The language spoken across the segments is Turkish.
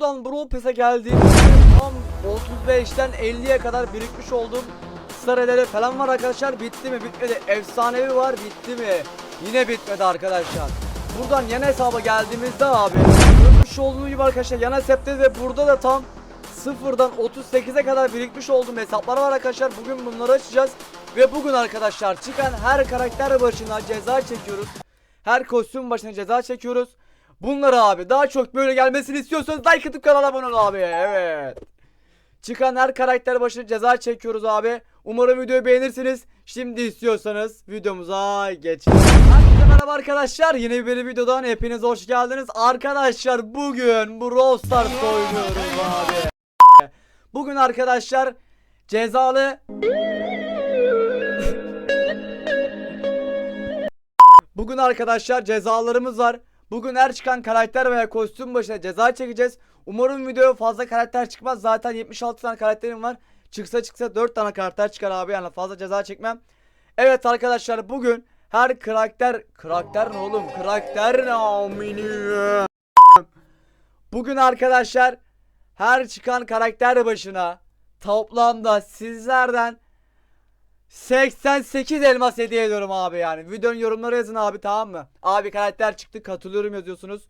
Buradan Brawl Pass'e geldiğimde tam 35'ten 50'ye kadar birikmiş olduğum sarıları falan var arkadaşlar. Bitti mi? Bitmedi. Efsanevi var. Bitti mi? Yine bitmedi arkadaşlar. Buradan yan hesaba geldiğimizde abi görmüş olduğunuz gibi arkadaşlar yan hesapta ve burada da tam sıfırdan 38'e kadar birikmiş olduğum hesaplar var arkadaşlar. Bugün bunları açacağız. Ve bugün arkadaşlar çıkan her karakter başına ceza çekiyoruz. Her kostüm başına ceza çekiyoruz. Bunları abi daha çok böyle gelmesini istiyorsanız like atıp kanala abone olun abi. Evet. Çıkan her karakter başına ceza çekiyoruz abi. Umarım videoyu beğenirsiniz. Şimdi istiyorsanız videomuza geçelim. Merhaba arkadaşlar. Yeni bir videodan hepiniz hoş geldiniz. Arkadaşlar bugün bu Brawl oynuyoruz abi. Bugün arkadaşlar cezalı Bugün arkadaşlar cezalarımız var. Bugün her çıkan karakter veya kostüm başına ceza çekeceğiz. Umarım videoya fazla karakter çıkmaz. Zaten 76 tane karakterim var. Çıksa çıksa 4 tane karakter çıkar abi yani fazla ceza çekmem. Evet arkadaşlar bugün her karakter karakter ne oğlum? Karakter ne amini? Bugün arkadaşlar her çıkan karakter başına toplamda sizlerden 88 elmas hediye ediyorum abi yani. Videonun yorumları yazın abi tamam mı? Abi karakter çıktı katılıyorum yazıyorsunuz.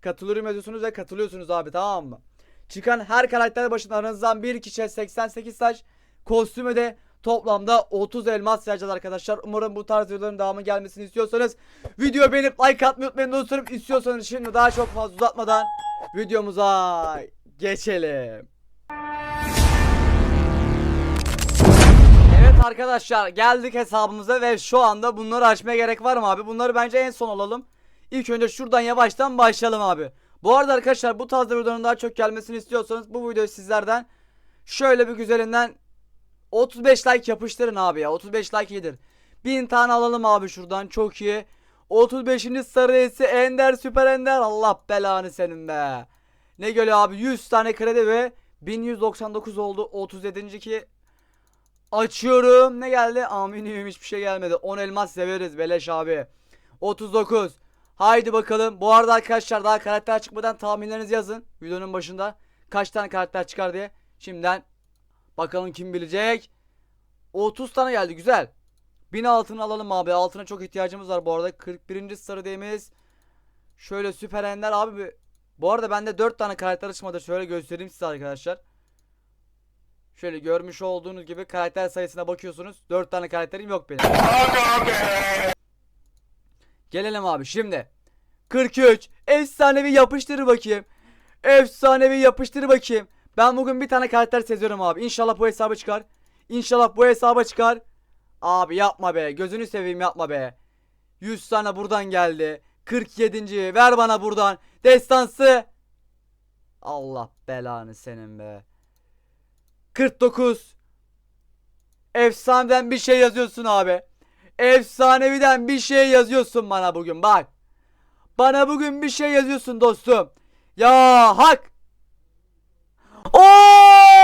Katılıyorum yazıyorsunuz ve katılıyorsunuz abi tamam mı? Çıkan her karakter başına aranızdan bir kişiye 88 taş kostümü de toplamda 30 elmas vereceğiz arkadaşlar. Umarım bu tarz videoların devamı gelmesini istiyorsanız videoyu beğenip like atmayı unutmayın dostlarım. İstiyorsanız şimdi daha çok fazla uzatmadan videomuza geçelim. Arkadaşlar geldik hesabımıza ve şu anda bunları açmaya gerek var mı abi? Bunları bence en son alalım. İlk önce şuradan yavaştan başlayalım abi. Bu arada arkadaşlar bu tarz videoların daha çok gelmesini istiyorsanız bu videoyu sizlerden şöyle bir güzelinden 35 like yapıştırın abi ya. 35 like iyidir. 1000 tane alalım abi şuradan çok iyi. 35. sarısı Ender Süper Ender Allah belanı senin be. Ne geliyor abi 100 tane kredi ve 1199 oldu 37. ki Açıyorum. Ne geldi? Aminim hiçbir şey gelmedi. 10 elmas severiz beleş abi. 39. Haydi bakalım. Bu arada arkadaşlar daha karakter çıkmadan tahminlerinizi yazın. Videonun başında. Kaç tane karakter çıkar diye. Şimdiden bakalım kim bilecek. 30 tane geldi güzel. 1000 altın alalım abi. Altına çok ihtiyacımız var bu arada. 41. sarı değimiz. Şöyle süper ender abi. Bu arada bende 4 tane karakter açmadı. Şöyle göstereyim size arkadaşlar. Şöyle görmüş olduğunuz gibi karakter sayısına bakıyorsunuz. 4 tane karakterim yok benim. Gelelim abi şimdi. 43. Efsanevi yapıştır bakayım. Efsanevi yapıştır bakayım. Ben bugün bir tane karakter seziyorum abi. İnşallah bu hesaba çıkar. İnşallah bu hesaba çıkar. Abi yapma be. Gözünü seveyim yapma be. 100 tane buradan geldi. 47. Ver bana buradan. Destansı. Allah belanı senin be. 49. Efsaneden bir şey yazıyorsun abi. Efsaneviden bir şey yazıyorsun bana bugün bak. Bana bugün bir şey yazıyorsun dostum. Ya hak. Oo!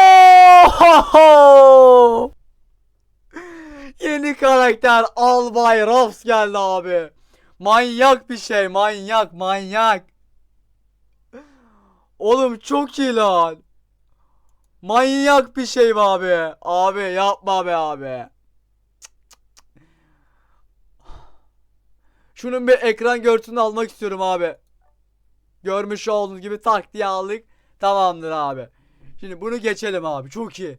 Yeni karakter Albay Ross geldi abi. Manyak bir şey manyak manyak. Oğlum çok iyi lan. Manyak bir şey be abi. Abi yapma be abi. Şunun bir ekran görüntüsünü almak istiyorum abi. Görmüş olduğunuz gibi tak diye aldık. Tamamdır abi. Şimdi bunu geçelim abi. Çok iyi.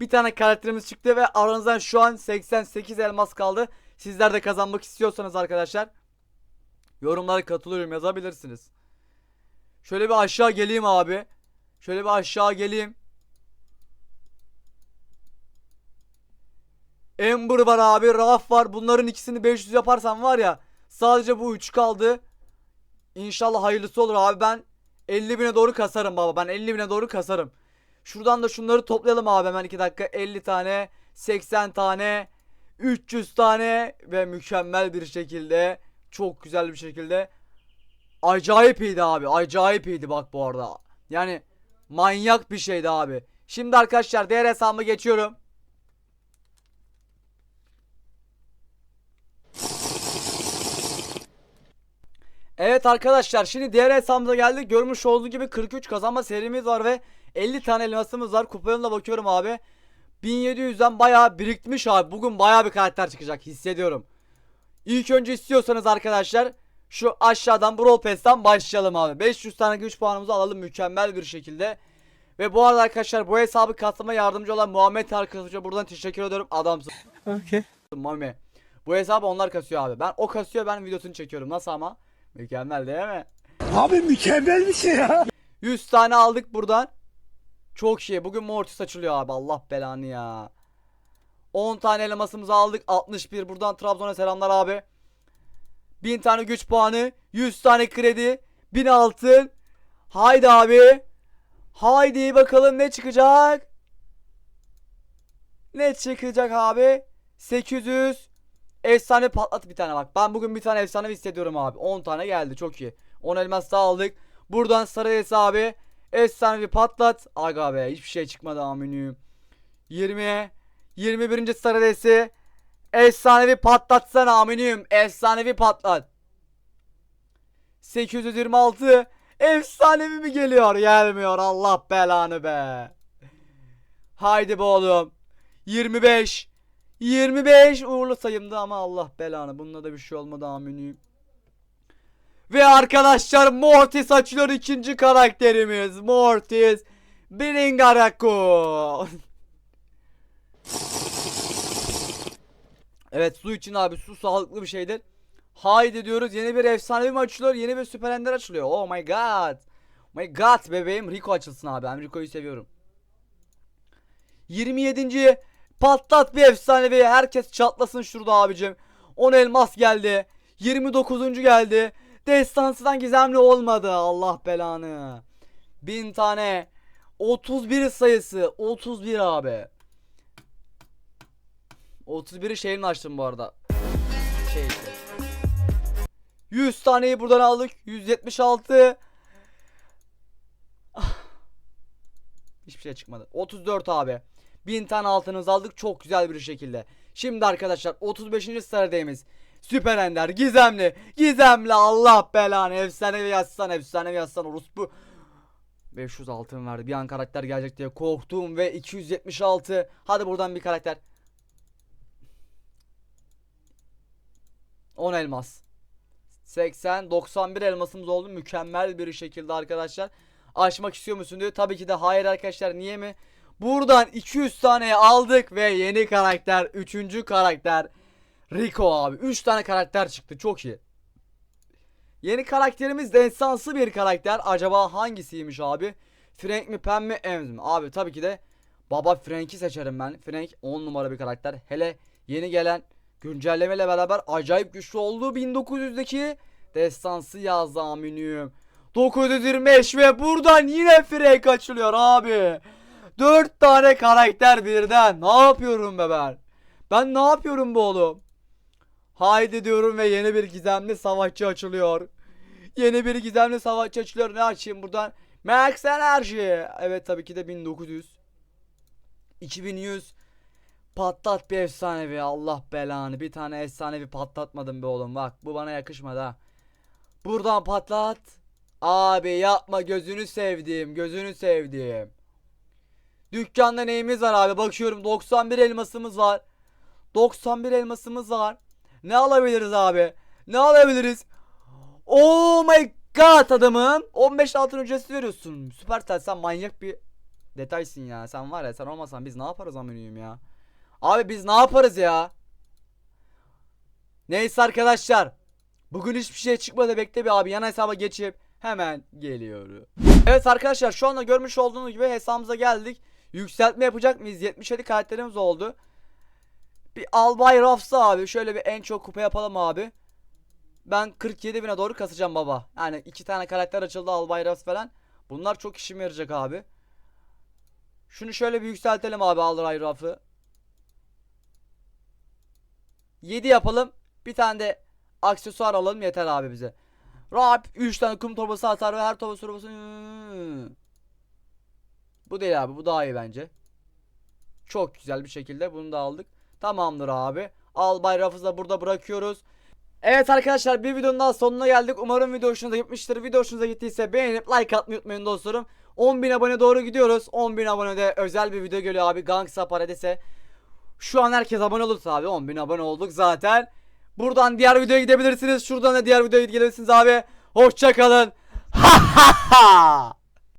Bir tane karakterimiz çıktı ve aranızdan şu an 88 elmas kaldı. Sizler de kazanmak istiyorsanız arkadaşlar yorumlara katılıyorum yazabilirsiniz. Şöyle bir aşağı geleyim abi. Şöyle bir aşağı geleyim. Ember var abi, Raf var. Bunların ikisini 500 yaparsam var ya sadece bu 3 kaldı. İnşallah hayırlısı olur abi ben 50 bine doğru kasarım baba. Ben 50 bine doğru kasarım. Şuradan da şunları toplayalım abi hemen 2 dakika. 50 tane, 80 tane, 300 tane ve mükemmel bir şekilde çok güzel bir şekilde acayip iyiydi abi. Acayip iyiydi bak bu arada. Yani manyak bir şeydi abi. Şimdi arkadaşlar diğer hesabıma geçiyorum. Evet arkadaşlar şimdi diğer hesabımıza geldik. Görmüş olduğunuz gibi 43 kazanma serimiz var ve 50 tane elmasımız var. Kupa yoluna bakıyorum abi. 1700'den bayağı birikmiş abi. Bugün bayağı bir karakter çıkacak hissediyorum. İlk önce istiyorsanız arkadaşlar şu aşağıdan Brawl Pass'tan başlayalım abi. 500 tane güç puanımızı alalım mükemmel bir şekilde. Ve bu arada arkadaşlar bu hesabı katlıma yardımcı olan Muhammed arkadaşa buradan teşekkür ediyorum. Adamsın. Okay. Mami. Bu hesabı onlar kasıyor abi. Ben o kasıyor ben videosunu çekiyorum. Nasıl ama? Mükemmel değil mi? Abi mükemmel bir şey ya. 100 tane aldık buradan. Çok iyi. Bugün Mortis açılıyor abi. Allah belanı ya. 10 tane elmasımızı aldık. 61 buradan Trabzon'a selamlar abi. 1000 tane güç puanı. 100 tane kredi. 1000 altın. Haydi abi. Haydi bakalım ne çıkacak. Ne çıkacak abi? 800. Efsane patlat bir tane bak. Ben bugün bir tane efsane hissediyorum abi. 10 tane geldi çok iyi. 10 elmas daha aldık. Buradan sarı abi. Efsane bir patlat. Aga be hiçbir şey çıkmadı aminim. 20. 21. sarı. Efsanevi patlatsana aminim. Efsanevi patlat. 826. Efsanevi mi geliyor? Gelmiyor. Allah belanı be. Haydi be oğlum. 25. 25 uğurlu sayımdı ama Allah belanı. Bununla da bir şey olmadı aminim. Ve arkadaşlar Mortis açılıyor ikinci karakterimiz. Mortis Bringaraku. evet su için abi su sağlıklı bir şeydir. Haydi diyoruz yeni bir efsanevi mi açılıyor yeni bir süper ender açılıyor. Oh my god. My god bebeğim Rico açılsın abi ben Rico'yu seviyorum. 27. patlat bir efsanevi herkes çatlasın şurada abicim. 10 elmas geldi. 29. geldi. Destansıdan gizemli olmadı. Allah belanı. 1000 tane. 31 sayısı. 31 abi. 31'i şeyimle açtım bu arada. Şey işte. 100 taneyi buradan aldık. 176. Ah. Hiçbir şey çıkmadı. 34 abi. 1000 tane altınımızı aldık çok güzel bir şekilde. Şimdi arkadaşlar 35. sıradayız. Süper Ender gizemli gizemli Allah belanı efsanevi yazsan efsanevi yazsan orospu 500 altın verdi bir an karakter gelecek diye korktum ve 276 hadi buradan bir karakter 10 elmas 80 91 elmasımız oldu mükemmel bir şekilde arkadaşlar açmak istiyor musun diyor tabii ki de hayır arkadaşlar niye mi buradan 200 tane aldık ve yeni karakter 3. karakter Rico abi. 3 tane karakter çıktı. Çok iyi. Yeni karakterimiz destansı bir karakter. Acaba hangisiymiş abi? Frank mi Pam mi Ems mi? Abi tabii ki de Baba Frank'i seçerim ben. Frank 10 numara bir karakter. Hele yeni gelen güncellemeyle beraber acayip güçlü olduğu 1900'deki destansı yazdı aminim. 925 ve buradan yine Frank açılıyor abi. 4 tane karakter birden. Ne yapıyorum be ben? Ben ne yapıyorum bu oğlum? Haydi diyorum ve yeni bir gizemli savaşçı açılıyor. Yeni bir gizemli savaşçı açılıyor. Ne açayım buradan? Max Enerji. Evet tabii ki de 1900. 2100. Patlat bir efsanevi. Allah belanı. Bir tane efsanevi patlatmadım be oğlum. Bak bu bana yakışmadı ha. Buradan patlat. Abi yapma gözünü sevdiğim. Gözünü sevdiğim. Dükkanda neyimiz var abi? Bakıyorum 91 elmasımız var. 91 elmasımız var. Ne alabiliriz abi? Ne alabiliriz? Oh my god adamım. 15 altın ücretsiz veriyorsun. Süper sen manyak bir detaysın ya. Sen var ya sen olmasan biz ne yaparız aminiyim ya. Abi biz ne yaparız ya? Neyse arkadaşlar. Bugün hiçbir şey çıkmadı bekle bir abi yan hesaba geçip hemen geliyorum. Evet arkadaşlar şu anda görmüş olduğunuz gibi hesabımıza geldik. Yükseltme yapacak mıyız? 77 karakterimiz oldu. Bir Albay Rafsa abi. Şöyle bir en çok kupa yapalım abi. Ben 47 bine doğru kasacağım baba. Yani iki tane karakter açıldı Albay Rafs falan. Bunlar çok işime yarayacak abi. Şunu şöyle bir yükseltelim abi Albay Raf'ı. 7 yapalım. Bir tane de aksesuar alalım yeter abi bize. Rap 3 tane kum torbası atar ve her torba torbası Bu değil abi bu daha iyi bence. Çok güzel bir şekilde bunu da aldık. Tamamdır abi. Albay Rafız'ı burada bırakıyoruz. Evet arkadaşlar bir videonun daha sonuna geldik. Umarım video hoşunuza gitmiştir. Video hoşunuza gittiyse beğenip like atmayı unutmayın dostlarım. 10.000 abone doğru gidiyoruz. 10.000 abonede özel bir video geliyor abi. Gangsta Paradise. Şu an herkes abone olursa abi 10.000 abone olduk zaten. Buradan diğer videoya gidebilirsiniz. Şuradan da diğer videoya gidebilirsiniz abi. Hoşçakalın. Ha ha ha.